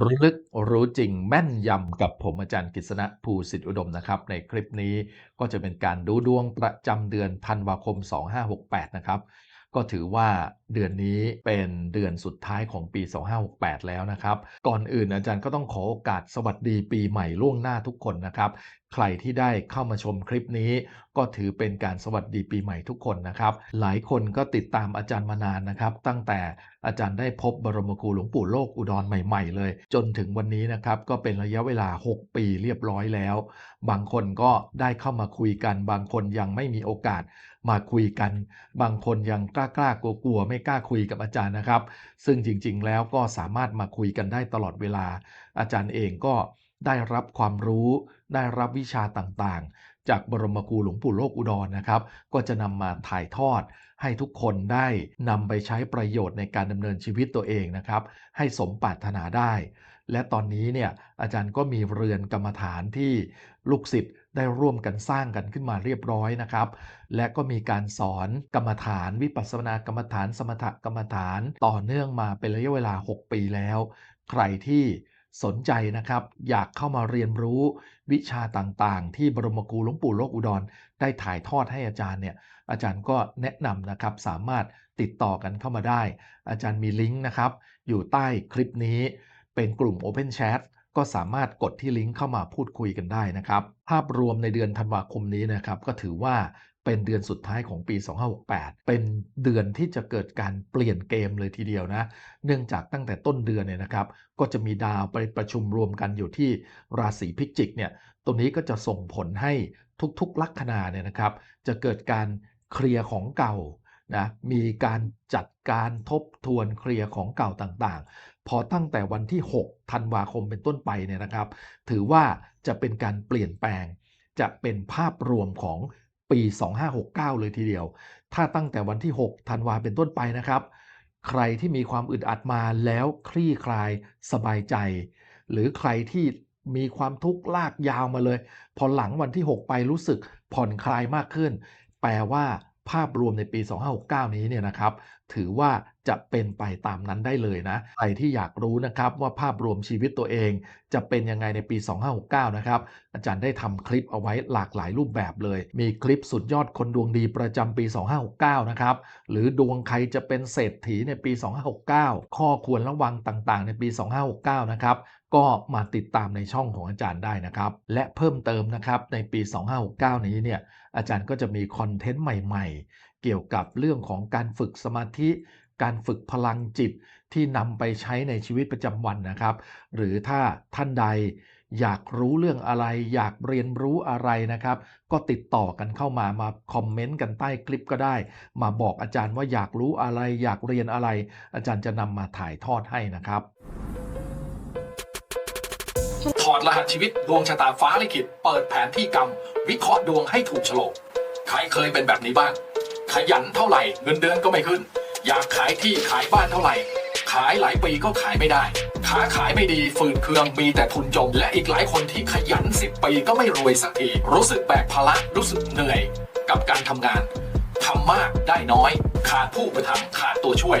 รู้ลึกรู้จริงแม่นยำกับผมอาจารย์กฤษณะภูสิทธิอุดมนะครับ ในคลิปนี้ก็จะเป็นการดูดวงประจำเดือนธันวาคม 2568 นะครับ ก็ถือว่าเดือนนี้เป็นเดือนสุดท้ายของปี 2568 แล้วนะครับ ก่อนอื่นอาจารย์ก็ต้องขอโอกาสสวัสดีปีใหม่ล่วงหน้าทุกคนนะครับใครที่ได้เข้ามาชมคลิปนี้ ก็ถือเป็นการสวัสดีปีใหม่ทุกคนนะครับ หลายคนก็ติดตามอาจารย์มานานนะครับ ตั้งแต่อาจารย์ได้พบบรมครูหลวงปู่โลกอุดรใหม่ ๆ เลย จนถึงวันนี้นะครับก็เป็นระยะเวลา 6 ปีเรียบร้อยแล้ว บางคนก็ได้เข้ามาคุยกัน บางคนยังไม่มีโอกาสมาคุยกัน บางคนยังกล้าๆกลัวๆไม่กล้าคุยกับอาจารย์นะครับ ซึ่งจริงๆแล้วก็สามารถมาคุยกันได้ตลอดเวลา อาจารย์เองก็ ได้รับความรู้ได้รับวิชาต่างๆ จากบรมครูหลวงปู่โลกอุดรนะครับ ก็จะนำมาถ่ายทอด ให้ทุกคนได้นำไปใช้ประโยชน์ในการดำเนินชีวิตตัวเองนะครับ ให้สมปรารถนาได้ และตอนนี้เนี่ยอาจารย์ก็มีเรือนกรรมฐานที่ลูกศิษย์ได้ร่วมกันสร้างกันขึ้นมาเรียบร้อยนะครับ และก็มีการสอนกรรมฐานวิปัสสนากรรมฐานสมถกรรมฐานต่อเนื่องมาเป็นระยะเวลา 6 ปีแล้ว ใครที่ สนใจนะครับ อยากเข้ามาเรียนรู้วิชาต่างๆ ที่บรมครูหลวงปู่โลกอุดร ได้ถ่ายทอดให้อาจารย์เนี่ยอาจารย์ก็แนะนำนะครับสามารถติดต่อกันเข้ามาได้ อาจารย์มีลิงก์นะครับ อยู่ใต้คลิปนี้ เป็นกลุ่ม Open Chat ก็สามารถกดที่ลิงก์เข้ามาพูดคุยกันได้นะครับ ภาพรวมในเดือนธันวาคมนี้นะครับ ก็ถือว่า เป็นเดือนสุดท้ายของปี 2568 เป็นเดือนที่จะเกิดการเปลี่ยนเกมเลยทีเดียวนะ เนื่องจากตั้งแต่ต้นเดือนเนี่ยนะครับ ก็จะมีดาวไปประชุมรวมกันอยู่ที่ราศีพิจิกเนี่ย ตรงนี้ก็จะส่งผลให้ทุกๆลัคนาเนี่ยนะครับ จะเกิดการเคลียร์ของเก่านะมีการจัดการทบทวนเคลียร์ของเก่าต่างๆ พอตั้งแต่วันที่ 6 ธันวาคมเป็นต้นไปเนี่ยนะครับ ถือว่าจะเป็นการเปลี่ยนแปลง จะเป็นภาพรวมของ ปี 2569 เลยทีเดียว ถ้าตั้งแต่วันที่ 6 ธันวาเป็นต้นไปนะครับ ใครที่มีความอึดอัดมาแล้วคลี่คลายสบายใจ หรือใครที่มีความทุกข์ลากยาวมาเลย พอหลังวันที่ 6 ไปรู้สึกผ่อนคลายมากขึ้น แปลว่า ภาพรวมในปี 2569 นี้เนี่ยนะครับ ถือว่าจะเป็นไปตามนั้นได้เลยนะ ใครที่อยากรู้นะครับว่าภาพรวมชีวิตตัวเอง จะเป็นยังไงในปี 2569 นะครับ อาจารย์ได้ทำคลิปเอาไว้หลากหลายรูปแบบเลย มีคลิปสุดยอดคนดวงดีประจำปี 2569 นะครับ หรือดวงใครจะเป็นเศรษฐีในปี 2569 ข้อควรระวังต่างๆ ในปี 2569 นะครับก็มาติดตามในช่องของอาจารย์ได้นะครับ และเพิ่มเติมนะครับในปี 2569 นี้เนี่ย อาจารย์ก็จะมีคอนเทนต์ใหม่ๆ เกี่ยวกับเรื่องของการฝึกสมาธิ การฝึกพลังจิตที่นำไปใช้ในชีวิตประจำวันนะครับ หรือถ้าท่านใดอยากรู้เรื่องอะไร อยากเรียนรู้อะไรนะครับ ก็ติดต่อกันเข้ามามาคอมเมนต์กันใต้คลิปก็ได้ มาบอกอาจารย์ว่าอยากรู้อะไร อยากเรียนอะไร อาจารย์จะนำมาถ่ายทอดให้นะครับ ถอดรหัสชีวิตดวงชะตาฟ้าลิขิต เปิดแผนที่กรรม วิเคราะห์ดวงให้ถูกโฉลก ใครเคยเป็นแบบนี้บ้าง ขยันเท่าไหร่เงินเดือนก็ไม่ขึ้น อยากขายที่ขายบ้านเท่าไหร่ ขายหลายปีก็ขายไม่ได้ค้าขายไม่ดีฝืดเคืองมีแต่ทุนจม และอีกหลายคนที่ขยัน10ปีก็ไม่รวยสักทีรู้สึกแบกภาระรู้สึกเหนื่อย กับการทำงานทำมากได้น้อย ขาดผู้ประถมภ์ขาดตัวช่วย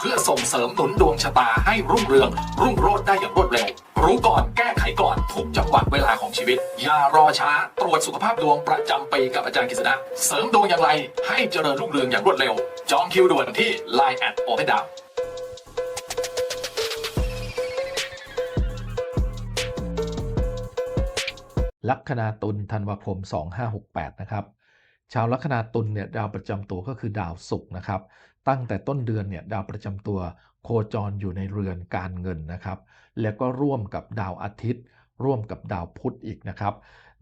เพื่อส่งเสริมหนุนดวงชะตาให้รุ่งเรือง รุ่งโรจน์ได้อย่างรวดเร็ว รู้ก่อนแก้ไขก่อนทุกจังหวะเวลาของชีวิต อย่ารอช้า ตรวจสุขภาพดวงประจำปีกับอาจารย์กฤษณะเสริมดวงอย่างไร ให้เจริญรุ่งเรืองอย่างรวดเร็ว จองคิวด่วนที่ Line แอดโอเพนดาวลัคนาตุลธันวาคม 2568 นะครับ ชาวลัคนาตุลเนี่ยดาวประจำตัวก็คือดาวศุกร์นะครับ ตั้งแต่ต้นเดือนเนี่ยดาวประจำตัว โคจรอยู่ในเรือนการเงินนะครับ แล้วก็ร่วมกับดาวอาทิตย์ ร่วมกับดาวพุธอีกนะครับ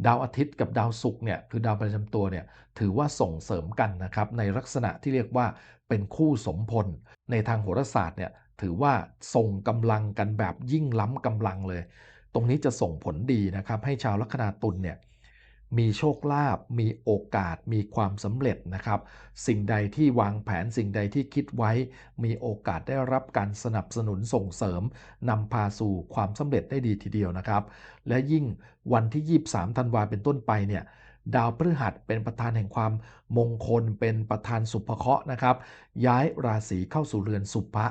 ดาวอาทิตย์กับดาวศุกร์เนี่ยคือดาวประจำตัวเนี่ยถือว่าส่งเสริมกันนะครับในลักษณะที่เรียกว่าเป็นคู่สมพล ในทางโหราศาสตร์เนี่ยถือว่าส่งกำลังกันแบบยิ่งล้ำกำลังเลย ตรงนี้จะส่งผลดีนะครับให้ชาวลัคนาตุลเนี่ย มีโชคลาภมีโอกาสมีความสำเร็จนะครับ สิ่งใดที่วางแผนสิ่งใดที่คิดไว้ มีโอกาสได้รับการสนับสนุนส่งเสริมนำพาสู่ความสำเร็จได้ดีทีเดียวนะครับ และยิ่งวันที่ 23 ธันวาเป็นต้นไปเนี่ยดาวพฤหัสเป็นประธานแห่งความมงคลเป็นประธานสุภเคราะห์นะครับ ย้ายราศีเข้าสู่เรือนสุภะ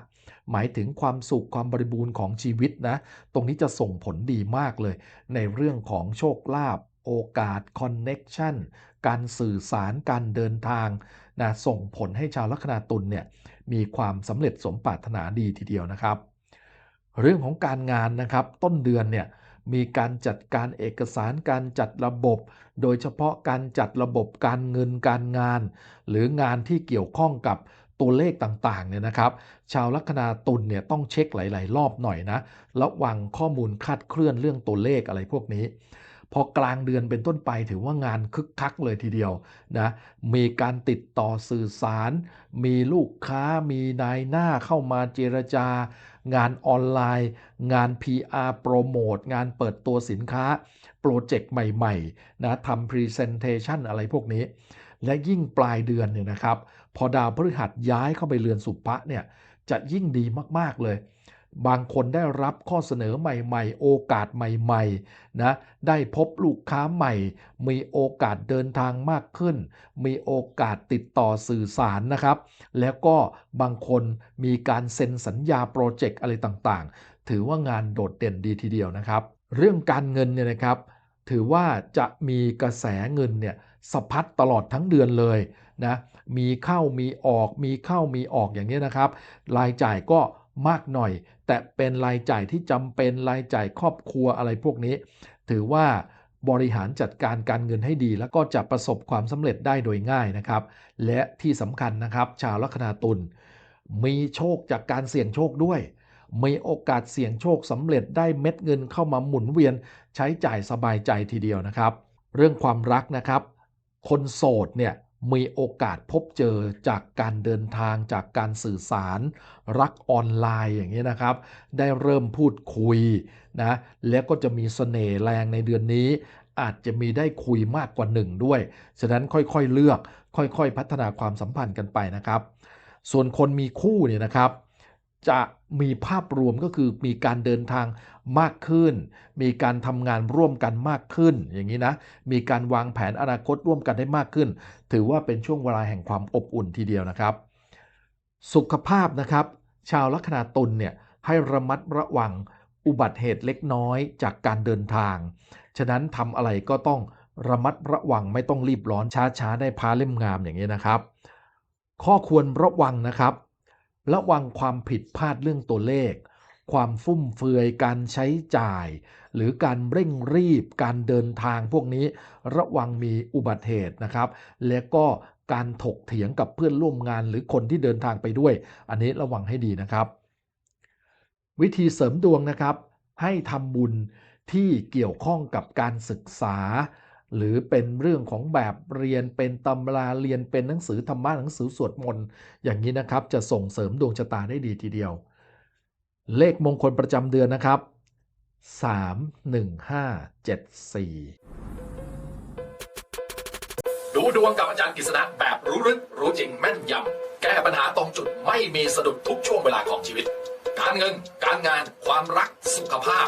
หมายถึงความสุขความบริบูรณ์ของชีวิตนะ ตรงนี้จะส่งผลดีมากเลย ในเรื่องของโชคลาภ โอกาสคอนเน็กชันการสื่อสารการเดินทางนะส่งผลให้ชาวลัคนาตุลเนี่ยมีความสำเร็จสมปรารถนาดีทีเดียวนะครับ เรื่องของการงานนะครับต้นเดือนเนี่ยมีการจัดการเอกสารการจัดระบบ โดยเฉพาะการจัดระบบการเงินการงาน หรืองานที่เกี่ยวข้องกับตัวเลขต่างๆเนี่ยนะครับ ชาวลัคนาตุลเนี่ยต้องเช็คหลาย ๆ รอบหน่อยนะระวังข้อมูลคาดเคลื่อนเรื่องตัวเลขอะไรพวกนี้ พอกลางเดือนเป็นต้นไปถือว่างานคึกคักเลยทีเดียวนะมีการติดต่อสื่อสาร มีลูกค้ามีนายหน้าเข้ามาเจรจา งานออนไลน์ งาน PR โปรโมทงานเปิดตัวสินค้า โปรเจกต์ใหม่ๆนะทำ Presentation อะไรพวกนี้ และยิ่งปลายเดือนเนี่ยนะครับ พอดาวพฤหัสย้ายเข้าไปเรือนสุภะเนี่ยจะยิ่งดีมากๆเลย บางคนได้รับข้อเสนอใหม่ ๆ โอกาสใหม่ๆนะได้พบลูกค้าใหม่ มีโอกาสเดินทางมากขึ้น มีโอกาสติดต่อสื่อสารนะครับ แล้วก็บางคนมีการเซ็นสัญญาโปรเจกต์อะไรต่างๆ ถือว่างานโดดเด่นดีทีเดียวนะครับ เรื่องการเงินเนี่ยนะครับถือว่าจะมีกระแสเงินเนี่ยสะพัดตลอดทั้งเดือนเลยนะมีเข้ามีออกมีเข้ามีออกอย่างนี้นะครับ รายจ่ายก็ มากหน่อย แต่เป็นรายจ่ายที่จำเป็นรายจ่ายครอบครัวอะไรพวกนี้ ถือว่าบริหารจัดการการเงินให้ดี แล้วก็จะประสบความสำเร็จได้โดยง่ายนะครับ และที่สำคัญนะครับ ชาวลัคนาตุลมีโชคจากการเสี่ยงโชคด้วย มีโอกาสเสี่ยงโชคสำเร็จได้เม็ดเงินเข้ามาหมุนเวียนใช้จ่ายสบายใจทีเดียวนะครับ เรื่องความรักนะครับ คนโสดเนี่ย มีโอกาสพบเจอจากการเดินทางจากการสื่อสาร รักออนไลน์อย่างนี้นะครับ ได้เริ่มพูดคุยนะแล้วก็จะมีเสน่ห์แรงในเดือนนี้ อาจจะมีได้คุยมากกว่าหนึ่งด้วย ฉะนั้นค่อยๆเลือก ค่อยๆ พัฒนาความสัมพันธ์กันไปนะครับ ส่วนคนมีคู่เนี่ยนะครับ จะมีภาพรวมก็คือมีการเดินทางมากขึ้น มีการทำงานร่วมกันมากขึ้น อย่างนี้นะ มีการวางแผนอนาคตร่วมกันได้มากขึ้น ถือว่าเป็นช่วงเวลาแห่งความอบอุ่นทีเดียวนะครับ สุขภาพนะครับ ชาวลัคนาตุลเนี่ยให้ระมัดระวังอุบัติเหตุเล็กน้อยจากการเดินทาง ฉะนั้นทำอะไรก็ต้องระมัดระวังไม่ต้องรีบร้อนช้าๆได้พาเล่มงามอย่างนี้นะครับ ข้อควรระวังนะครับ ระวังความผิดพลาดเรื่องตัวเลข ความฟุ่มเฟือยการใช้จ่าย หรือการเร่งรีบการเดินทางพวกนี้ ระวังมีอุบัติเหตุนะครับ และก็การถกเถียงกับเพื่อนร่วมงานหรือคนที่เดินทางไปด้วย อันนี้ระวังให้ดีนะครับ วิธีเสริมดวงนะครับ ให้ทำบุญที่เกี่ยวข้องกับการศึกษา หรือเป็นเรื่องของแบบเรียนเป็นตำราเรียนเป็นหนังสือธรรมะหนังสือสวดมนต์อย่างนี้นะครับ จะส่งเสริมดวงชะตาได้ดีทีเดียว เลขมงคลประจำเดือนนะครับ 3 1 5 7 4 ดูดวงกับอาจารย์กฤษณะแบบรู้ลึกรู้จริงแม่นยำแก้ปัญหาตรงจุดไม่มีสะดุดทุกช่วงเวลาของชีวิต การเงิน การงาน ความรักสุขภาพ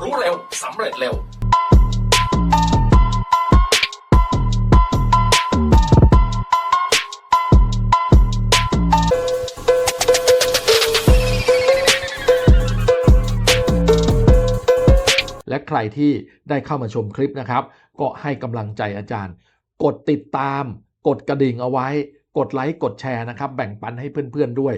รู้เร็วสำเร็จเร็วและใครที่ได้เข้ามาชมคลิปนะครับ ก็ให้กำลังใจอาจารย์ กดติดตาม กดกระดิ่งเอาไว้ กดไลค์กดแชร์นะครับ แบ่งปันให้เพื่อนๆด้วย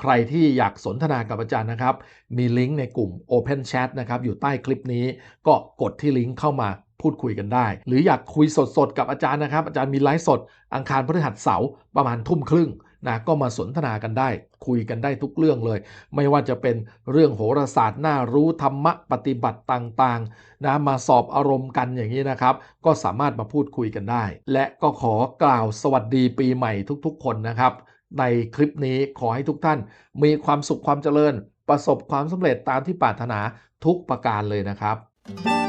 ใครที่อยากสนทนากับอาจารย์นะครับ มีลิงก์ในกลุ่ม Open Chat นะครับอยู่ใต้คลิปนี้ ก็กดที่ลิงก์เข้ามาพูดคุยกันได้ หรืออยากคุยสดๆกับอาจารย์นะครับ อาจารย์มีไลฟ์สดอังคารพฤหัสเสาร์ประมาณทุ่มครึ่ง นะก็มาสนทนากันได้ คุยกันได้ทุกเรื่องเลย ไม่ว่าจะเป็นเรื่องโหราศาสตร์น่ารู้ธรรมะปฏิบัติต่างๆนะมาสอบอารมณ์กันอย่างนี้นะครับ ก็สามารถมาพูดคุยกันได้ และก็ขอกล่าวสวัสดีปีใหม่ทุกๆ คนนะครับ ในคลิปนี้ขอให้ทุกท่าน มีความสุขความเจริญ ประสบความสำเร็จตามที่ปรารถนาทุกประการเลยนะครับ